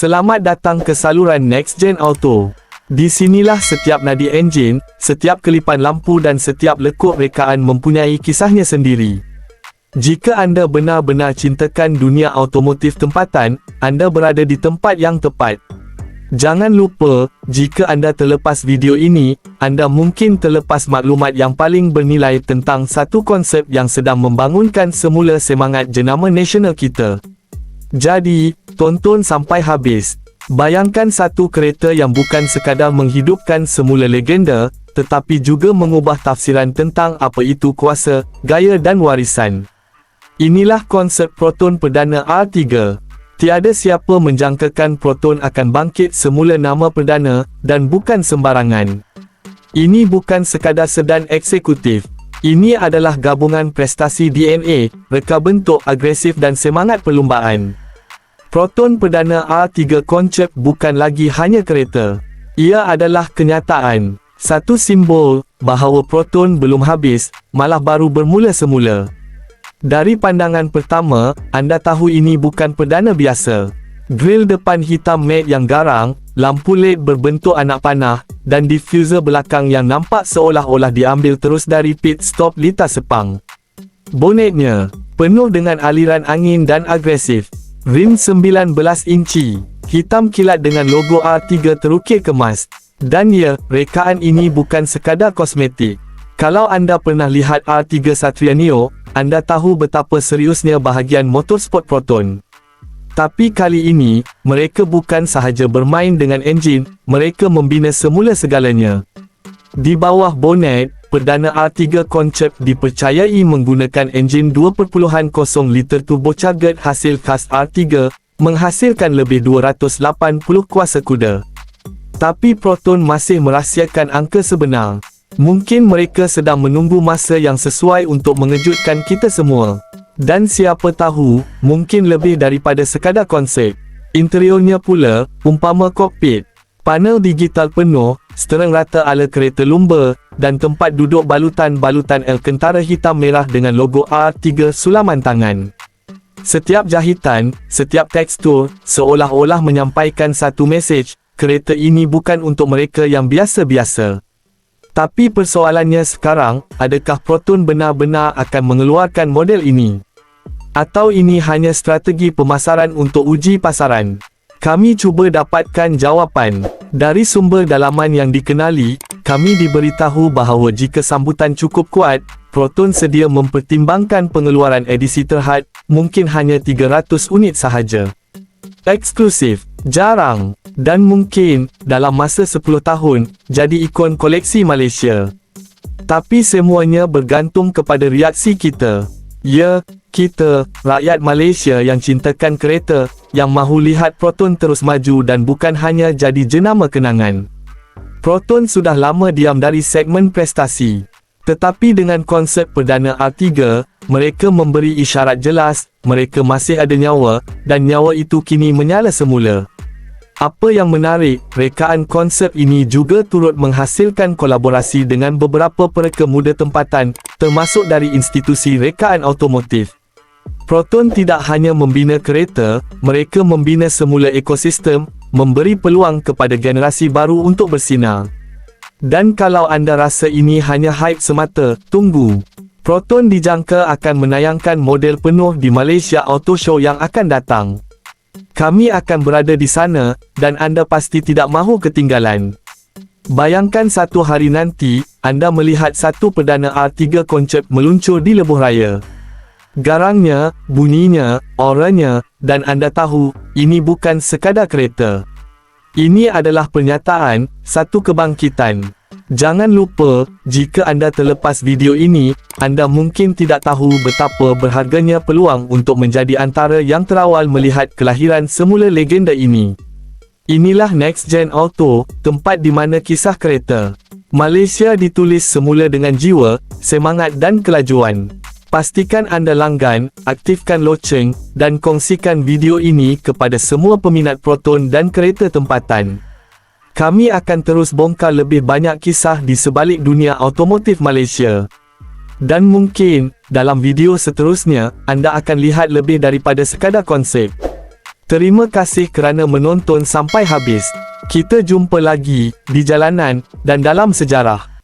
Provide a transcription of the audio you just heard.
Selamat datang ke saluran Next Gen Auto. Di sinilah setiap nadi enjin, setiap kelipan lampu dan setiap lekuk rekaan mempunyai kisahnya sendiri. Jika anda benar-benar cintakan dunia automotif tempatan, anda berada di tempat yang tepat. Jangan lupa, jika anda terlepas video ini, anda mungkin terlepas maklumat yang paling bernilai tentang satu konsep yang sedang membangunkan semula semangat jenama nasional kita. Jadi, tonton sampai habis. Bayangkan satu kereta yang bukan sekadar menghidupkan semula legenda, tetapi juga mengubah tafsiran tentang apa itu kuasa, gaya dan warisan. Inilah konsep Proton Perdana R3. Tiada siapa menjangkakan Proton akan bangkit semula nama perdana, dan bukan sembarangan. Ini bukan sekadar sedan eksekutif. Ini adalah gabungan prestasi DNA, reka bentuk agresif dan semangat perlumbaan. Proton Perdana R3 konsep bukan lagi hanya kereta. Ia adalah kenyataan. Satu simbol, bahawa Proton belum habis, malah baru bermula semula. Dari pandangan pertama, anda tahu ini bukan perdana biasa. Grill depan hitam matte yang garang, lampu LED berbentuk anak panah, dan diffuser belakang yang nampak seolah-olah diambil terus dari pit stop Lita Sepang. Bonetnya, penuh dengan aliran angin dan agresif. Rim 19 inci, hitam kilat dengan logo R3 terukir kemas. Dan ya, rekaan ini bukan sekadar kosmetik. Kalau anda pernah lihat R3 Satria Neo, anda tahu betapa seriusnya bahagian motorsport Proton. Tapi kali ini, mereka bukan sahaja bermain dengan enjin, mereka membina semula segalanya. Di bawah bonet, Perdana R3 konsep dipercayai menggunakan enjin 2.0 liter turbocharged hasil khas R3, menghasilkan lebih 280 kuasa kuda. Tapi Proton masih merahsiakan angka sebenar. Mungkin mereka sedang menunggu masa yang sesuai untuk mengejutkan kita semua. Dan siapa tahu, mungkin lebih daripada sekadar konsep. Interiornya pula, umpama kokpit. Panel digital penuh, seterang rata ala kereta lumba, dan tempat duduk balutan-balutan Alcantara hitam merah dengan logo R3 sulaman tangan. Setiap jahitan, setiap tekstur, seolah-olah menyampaikan satu mesej, kereta ini bukan untuk mereka yang biasa-biasa. Tapi persoalannya sekarang, adakah Proton benar-benar akan mengeluarkan model ini? Atau ini hanya strategi pemasaran untuk uji pasaran? Kami cuba dapatkan jawapan. Dari sumber dalaman yang dikenali, kami diberitahu bahawa jika sambutan cukup kuat, Proton sedia mempertimbangkan pengeluaran edisi terhad, mungkin hanya 300 unit sahaja. Eksklusif, jarang, dan mungkin, dalam masa 10 tahun, jadi ikon koleksi Malaysia. Tapi semuanya bergantung kepada reaksi kita. Ya, kita, rakyat Malaysia yang cintakan kereta, yang mahu lihat Proton terus maju dan bukan hanya jadi jenama kenangan. Proton sudah lama diam dari segmen prestasi. Tetapi dengan konsep Perdana R3, mereka memberi isyarat jelas, mereka masih ada nyawa, dan nyawa itu kini menyala semula. Apa yang menarik, rekaan konsep ini juga turut menghasilkan kolaborasi dengan beberapa pereka muda tempatan, termasuk dari institusi rekaan automotif. Proton tidak hanya membina kereta, mereka membina semula ekosistem, memberi peluang kepada generasi baru untuk bersinar. Dan kalau anda rasa ini hanya hype semata, tunggu. Proton dijangka akan menayangkan model penuh di Malaysia Auto Show yang akan datang. Kami akan berada di sana, dan anda pasti tidak mahu ketinggalan. Bayangkan satu hari nanti, anda melihat satu perdana R3 konsep meluncur di lebuh raya. Garangnya, bunyinya, oranya, dan anda tahu, ini bukan sekadar kereta. Ini adalah pernyataan, satu kebangkitan. Jangan lupa, jika anda terlepas video ini, anda mungkin tidak tahu betapa berharganya peluang untuk menjadi antara yang terawal melihat kelahiran semula legenda ini. Inilah Next Gen Auto, tempat di mana kisah kereta Malaysia ditulis semula dengan jiwa, semangat dan kelajuan. Pastikan anda langgan, aktifkan loceng, dan kongsikan video ini kepada semua peminat proton dan kereta tempatan. Kami akan terus bongkar lebih banyak kisah di sebalik dunia automotif Malaysia. Dan mungkin, dalam video seterusnya, anda akan lihat lebih daripada sekadar konsep. Terima kasih kerana menonton sampai habis. Kita jumpa lagi di jalanan dan dalam sejarah.